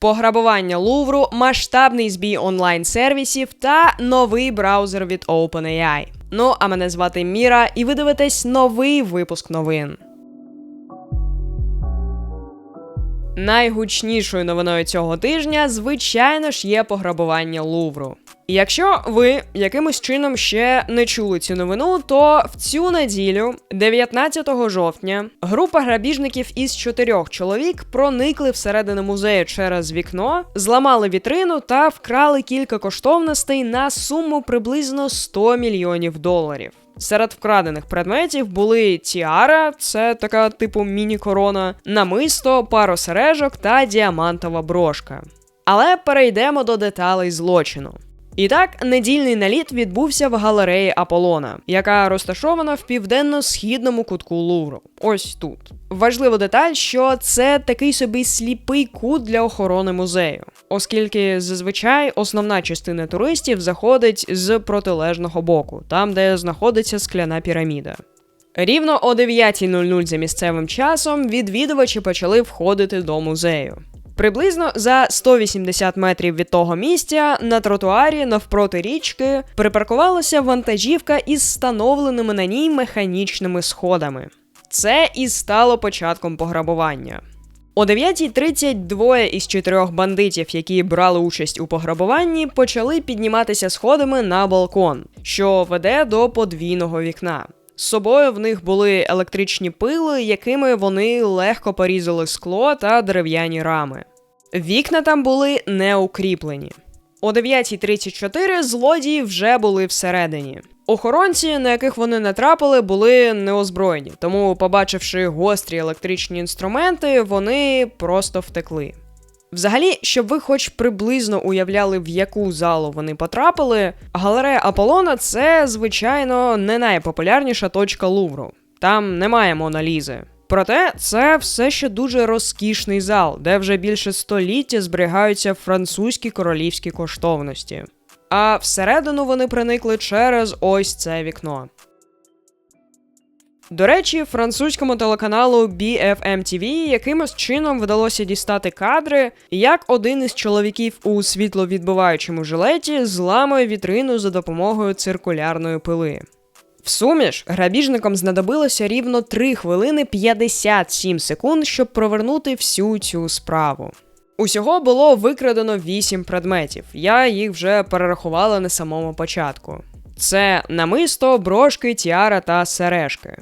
пограбування Лувру, масштабний збій онлайн-сервісів та новий браузер від OpenAI. Ну а мене звати Міра, і ви дивитесь новий випуск новин. Найгучнішою новиною цього тижня, звичайно ж, є пограбування Лувру. Якщо ви якимось чином ще не чули цю новину, то в цю неділю, 19 жовтня, група грабіжників із чотирьох чоловік проникли всередину музею через вікно, зламали вітрину та вкрали кілька коштовностей на суму приблизно 100 мільйонів доларів. Серед вкрадених предметів були тіара, це така типу міні-корона, намисто, пару сережок та діамантова брошка. Але перейдемо до деталей злочину. І так, недільний наліт відбувся в галереї Аполлона, яка розташована в південно-східному кутку Лувру. Ось тут. Важлива деталь, що це такий собі сліпий кут для охорони музею, оскільки зазвичай основна частина туристів заходить з протилежного боку, там де знаходиться скляна піраміда. Рівно о 9.00 за місцевим часом відвідувачі почали входити до музею. Приблизно за 180 метрів від того місця на тротуарі навпроти річки припаркувалася вантажівка із встановленими на ній механічними сходами. Це і стало початком пограбування. О 9.30 двоє із чотирьох бандитів, які брали участь у пограбуванні, почали підніматися сходами на балкон, що веде до подвійного вікна. З собою в них були електричні пили, якими вони легко порізали скло та дерев'яні рами. Вікна там були не укріплені. О 9.34 злодії вже були всередині. Охоронці, на яких вони натрапили, були неозброєні, тому, побачивши гострі електричні інструменти, вони просто втекли. Взагалі, щоб ви хоч приблизно уявляли, в яку залу вони потрапили, галерея Аполлона це, звичайно, не найпопулярніша точка Лувру. Там немає Моналізи. Проте це все ще дуже розкішний зал, де вже більше століття зберігаються французькі королівські коштовності. А всередину вони проникли через ось це вікно. До речі, французькому телеканалу BFM TV якимось чином вдалося дістати кадри, як один із чоловіків у світловідбиваючому жилеті зламує вітрину за допомогою циркулярної пили. В сумі ж грабіжникам знадобилося рівно 3 хвилини 57 секунд, щоб провернути всю цю справу. Усього було викрадено 8 предметів. Я їх вже перерахувала на самому початку. Це намисто, брошки, тіара та сережки.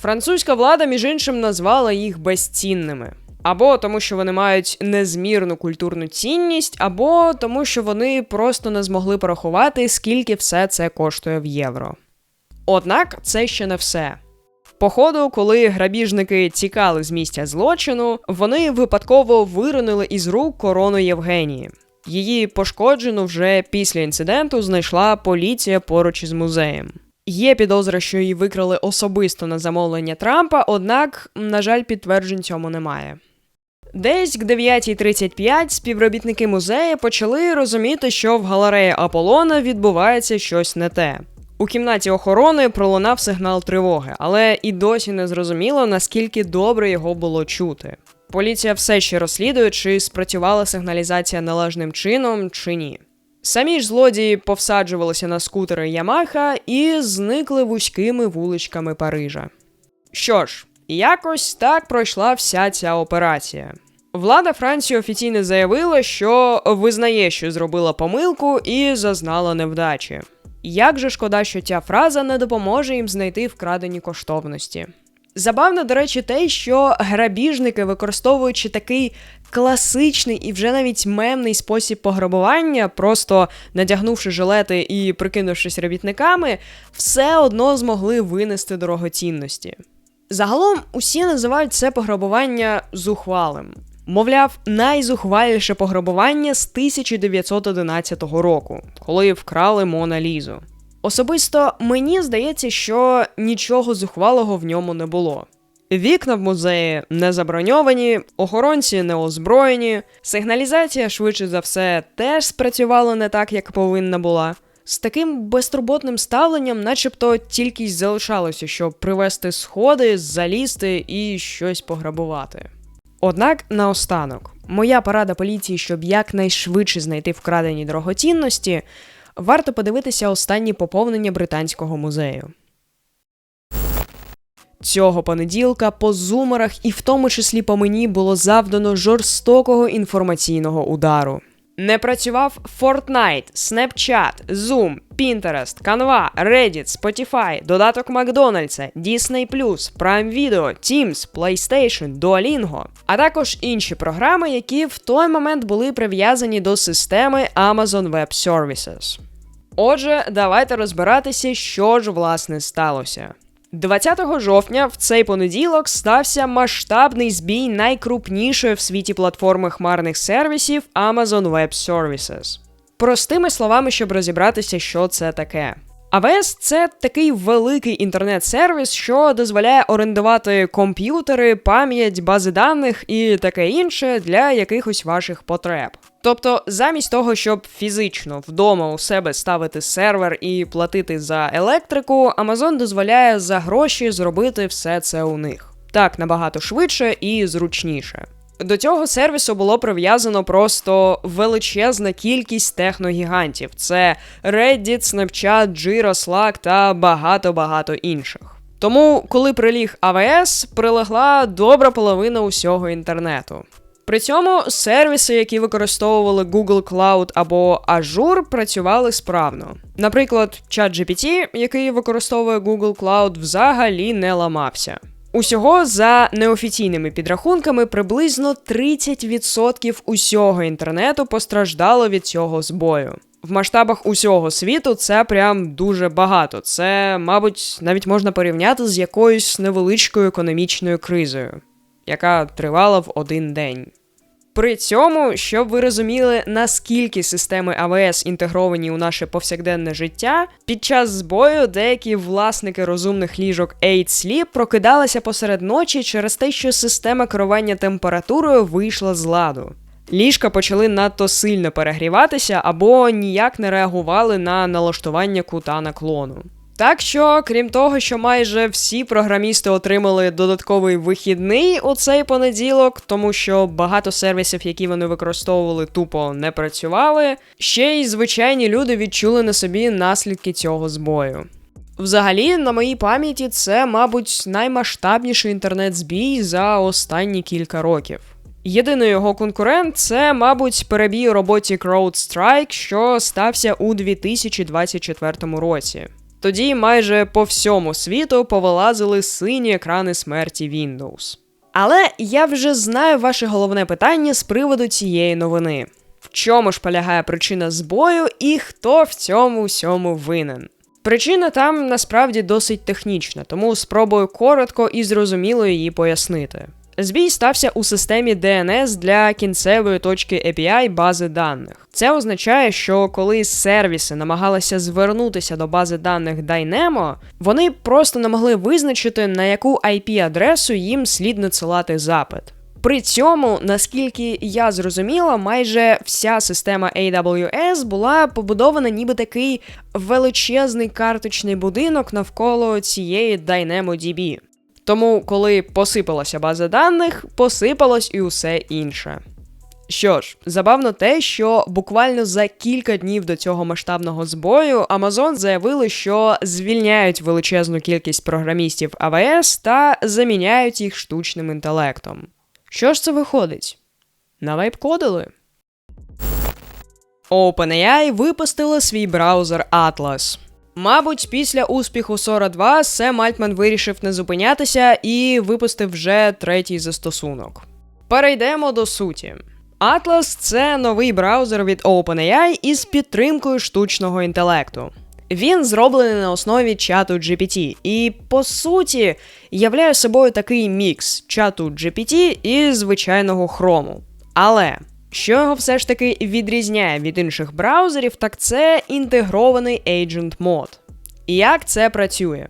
Французька влада, між іншим, назвала їх безцінними. Або тому, що вони мають незмірну культурну цінність, або тому, що вони просто не змогли порахувати, скільки все це коштує в євро. Однак це ще не все. Походу, коли грабіжники тікали з місця злочину, вони випадково виронили із рук корону Євгенії. Її пошкоджену вже після інциденту знайшла поліція поруч із музеєм. Є підозра, що її викрали особисто на замовлення Трампа, однак, на жаль, підтверджень цьому немає. Десь к 9.35 співробітники музею почали розуміти, що в галереї Аполлона відбувається щось не те. У кімнаті охорони пролунав сигнал тривоги, але і досі не зрозуміло, наскільки добре його було чути. Поліція все ще розслідує, чи спрацювала сигналізація належним чином, чи ні. Самі ж злодії повсаджувалися на скутери Ямаха і зникли вузькими вуличками Парижа. Що ж, якось так пройшла вся ця операція. Влада Франції офіційно заявила, що визнає, що зробила помилку і зазнала невдачі. Як же шкода, що ця фраза не допоможе їм знайти вкрадені коштовності. Забавно, до речі, те, що грабіжники, використовуючи такий класичний і вже навіть мемний спосіб пограбування, просто надягнувши жилети і прикинувшись робітниками, все одно змогли винести дорогоцінності. Загалом усі називають це пограбування зухвалим. Мовляв, найзухваліше пограбування з 1911 року, коли вкрали Мона Лізу. Особисто мені здається, що нічого зухвалого в ньому не було. Вікна в музеї не заброньовані, охоронці не озброєні, сигналізація, швидше за все, теж спрацювала не так, як повинна була. З таким безтурботним ставленням, начебто, тільки й залишалося, щоб привезти сходи, залізти і щось пограбувати. Однак наостанок, моя порада поліції, щоб якнайшвидше знайти вкрадені дорогоцінності, варто подивитися останні поповнення британського музею. Цього понеділка по зумерах і в тому числі по мені було завдано жорстокого інформаційного удару. Не працював Fortnite, Snapchat, Zoom, Pinterest, Canva, Reddit, Spotify, додаток Макдональдса, Disney+, Prime Video, Teams, PlayStation, Duolingo, а також інші програми, які в той момент були прив'язані до системи Amazon Web Services. Отже, давайте розбиратися, що ж власне сталося. 20 жовтня в цей понеділок стався масштабний збій найкрупнішої в світі платформи хмарних сервісів Amazon Web Services. Простими словами, щоб розібратися, що це таке. AWS – це такий великий інтернет-сервіс, що дозволяє орендувати комп'ютери, пам'ять, бази даних і таке інше для якихось ваших потреб. Тобто, замість того, щоб фізично вдома у себе ставити сервер і платити за електрику, Amazon дозволяє за гроші зробити все це у них. Так набагато швидше і зручніше. До цього сервісу було прив'язано просто величезна кількість техногігантів: це Reddit, Snapchat, Jira, Slack та багато-багато інших. Тому, коли приліг AWS, прилегла добра половина усього інтернету. При цьому сервіси, які використовували Google Cloud або Azure, працювали справно. Наприклад, ChatGPT, який використовує Google Cloud, взагалі не ламався. Усього за неофіційними підрахунками приблизно 30% усього інтернету постраждало від цього збою. В масштабах усього світу це прям дуже багато. Це, мабуть, навіть можна порівняти з якоюсь невеличкою економічною кризою, яка тривала в один день. При цьому, щоб ви розуміли, наскільки системи АВС інтегровані у наше повсякденне життя, під час збою деякі власники розумних ліжок 8 Sleep прокидалися посеред ночі через те, що система керування температурою вийшла з ладу. Ліжка почали надто сильно перегріватися або ніяк не реагували на налаштування кута наклону. Так що, крім того, що майже всі програмісти отримали додатковий вихідний у цей понеділок, тому що багато сервісів, які вони використовували, тупо не працювали, ще й звичайні люди відчули на собі наслідки цього збою. Взагалі, на моїй пам'яті, це, мабуть, наймасштабніший інтернет-збій за останні кілька років. Єдиний його конкурент це, мабуть, перебій у роботі CrowdStrike, що стався у 2024 році. Тоді майже по всьому світу повилазили сині екрани смерті Windows. Але я вже знаю ваше головне питання з приводу цієї новини. В чому ж полягає причина збою і хто в цьому всьому винен? Причина там насправді досить технічна, тому спробую коротко і зрозуміло її пояснити. Збій стався у системі DNS для кінцевої точки API бази даних. Це означає, що коли сервіси намагалися звернутися до бази даних Dynamo, вони просто не могли визначити, на яку IP-адресу їм слід надсилати запит. При цьому, наскільки я зрозуміла, майже вся система AWS була побудована ніби такий величезний карточний будинок навколо цієї DynamoDB. Тому, коли посипалася база даних, посипалось і усе інше. Що ж, забавно те, що буквально за кілька днів до цього масштабного збою Amazon заявили, що звільняють величезну кількість програмістів AWS та заміняють їх штучним інтелектом. Що ж це виходить? Навайпкодили? OpenAI випустили свій браузер Atlas. Мабуть, після успіху Сора 2 Сем Альтман вирішив не зупинятися і випустив вже третій застосунок. Перейдемо до суті. Atlas це новий браузер від OpenAI із підтримкою штучного інтелекту. Він зроблений на основі чату GPT, і по суті являє собою такий мікс чату GPT і звичайного хрому. Але що його все ж таки відрізняє від інших браузерів, так це інтегрований Agent Mode. І як це працює?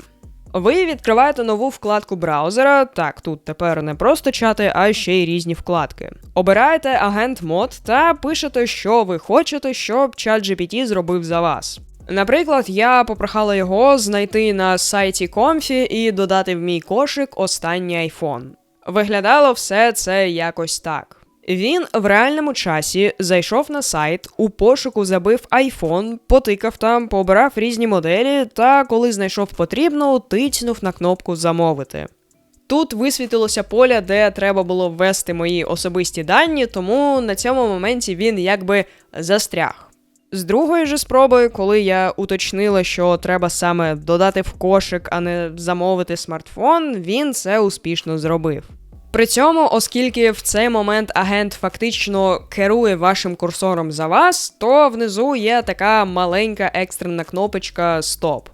Ви відкриваєте нову вкладку браузера. Так, тут тепер не просто чати, а ще й різні вкладки. Обираєте агент мод та пишете, що ви хочете, щоб ChatGPT зробив за вас. Наприклад, я попрохала його знайти на сайті Comfy і додати в мій кошик останній iPhone. Виглядало все це якось так. Він в реальному часі зайшов на сайт, у пошуку забив iPhone, потикав там, побирав різні моделі, та коли знайшов потрібну, тицнув на кнопку замовити. Тут висвітилося поле, де треба було ввести мої особисті дані, тому на цьому моменті він якби застряг. З другої ж спроби, коли я уточнила, що треба саме додати в кошик, а не замовити смартфон, він це успішно зробив. При цьому, оскільки в цей момент агент фактично керує вашим курсором за вас, то внизу є така маленька екстрена кнопочка Стоп.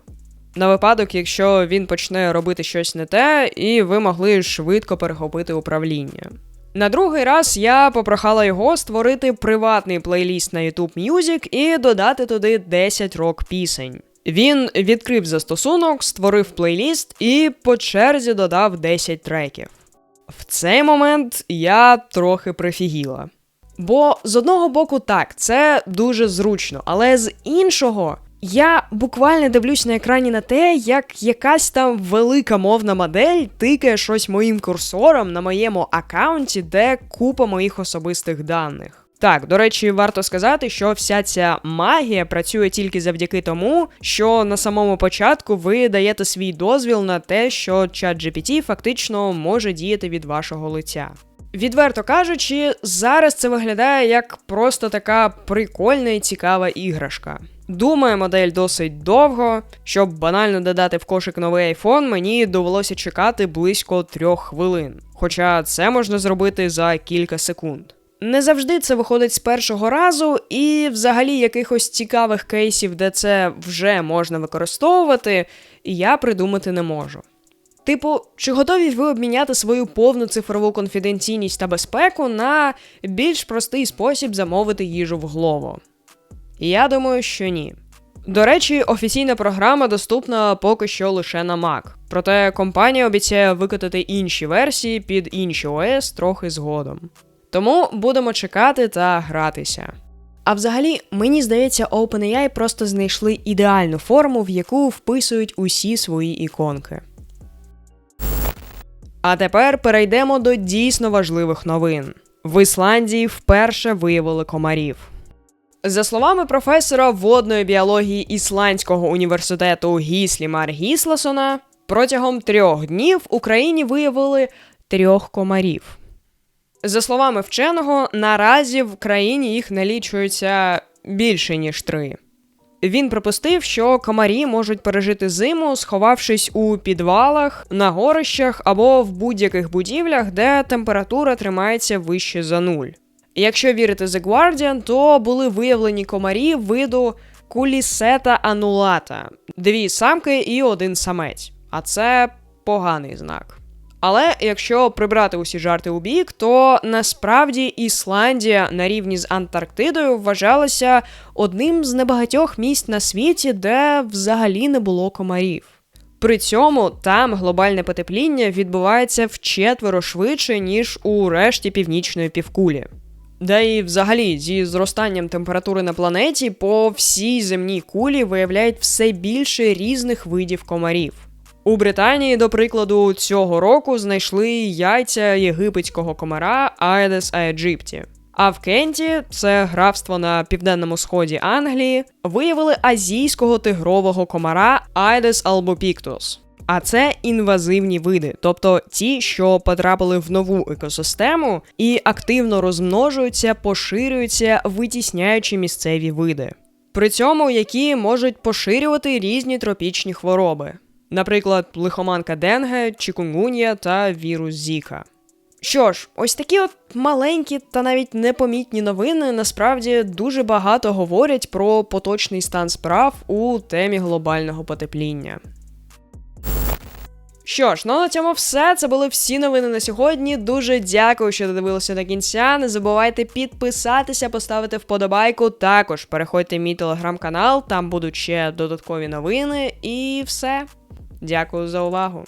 На випадок, якщо він почне робити щось не те, і ви могли швидко перехопити управління. На другий раз я попрохала його створити приватний плейліст на YouTube Music і додати туди 10 рок пісень. Він відкрив застосунок, створив плейліст і по черзі додав 10 треків. В цей момент я трохи прифігіла. Бо з одного боку, так, це дуже зручно, але з іншого я буквально дивлюсь на екрані на те, як якась там велика мовна модель тикає щось моїм курсором на моєму аккаунті, де купа моїх особистих даних. Так, до речі, варто сказати, що вся ця магія працює тільки завдяки тому, що на самому початку ви даєте свій дозвіл на те, що ChatGPT фактично може діяти від вашого лиця. Відверто кажучи, зараз це виглядає як просто така прикольна і цікава іграшка. Думаю, модель досить довго. Щоб банально додати в кошик новий iPhone, мені довелося чекати близько трьох хвилин. Хоча це можна зробити за кілька секунд. Не завжди це виходить з першого разу, і взагалі якихось цікавих кейсів, де це вже можна використовувати, я придумати не можу. Типу, чи готові ви обміняти свою повну цифрову конфіденційність та безпеку на більш простий спосіб замовити їжу в Glovo? Я думаю, що ні. До речі, офіційна програма доступна поки що лише на Mac. Проте компанія обіцяє викатати інші версії під інші ОС трохи згодом. Тому будемо чекати та гратися. А взагалі, мені здається, OpenAI просто знайшли ідеальну форму, в яку вписують усі свої іконки. А тепер перейдемо до дійсно важливих новин. В Ісландії вперше виявили комарів. За словами професора водної біології Ісландського університету Гіслімар Гісласона, протягом трьох днів в Україні виявили трьох комарів. За словами вченого, наразі в країні їх налічується більше ніж три. Він припустив, що комарі можуть пережити зиму, сховавшись у підвалах, на горищах або в будь-яких будівлях, де температура тримається вище за нуль. Якщо вірити The Guardian, то були виявлені комарі виду кулісета анулата, дві самки і один самець. А це поганий знак. Але якщо прибрати усі жарти у бік, то насправді Ісландія на рівні з Антарктидою вважалася одним з небагатьох місць на світі, де взагалі не було комарів. При цьому там глобальне потепління відбувається вчетверо швидше, ніж у решті північної півкулі. Да і взагалі, зі зростанням температури на планеті по всій земній кулі виявляють все більше різних видів комарів. У Британії, до прикладу, цього року знайшли яйця єгипетського комара Aedes aegypti. А в Кенті, це графство на південному сході Англії, виявили азійського тигрового комара Aedes albopictus. А це інвазивні види, тобто ті, що потрапили в нову екосистему і активно розмножуються, поширюються, витісняючи місцеві види. При цьому які можуть поширювати різні тропічні хвороби наприклад, лихоманка Денге, Чікунгунія та вірус Зіка. Що ж, ось такі от маленькі та навіть непомітні новини насправді дуже багато говорять про поточний стан справ у темі глобального потепління. Що ж, ну на цьому все. Це були всі новини на сьогодні. Дуже дякую, що додивилися до кінця. Не забувайте підписатися, поставити вподобайку. Також переходьте в мій телеграм-канал, там будуть ще додаткові новини і все. Дякую за увагу!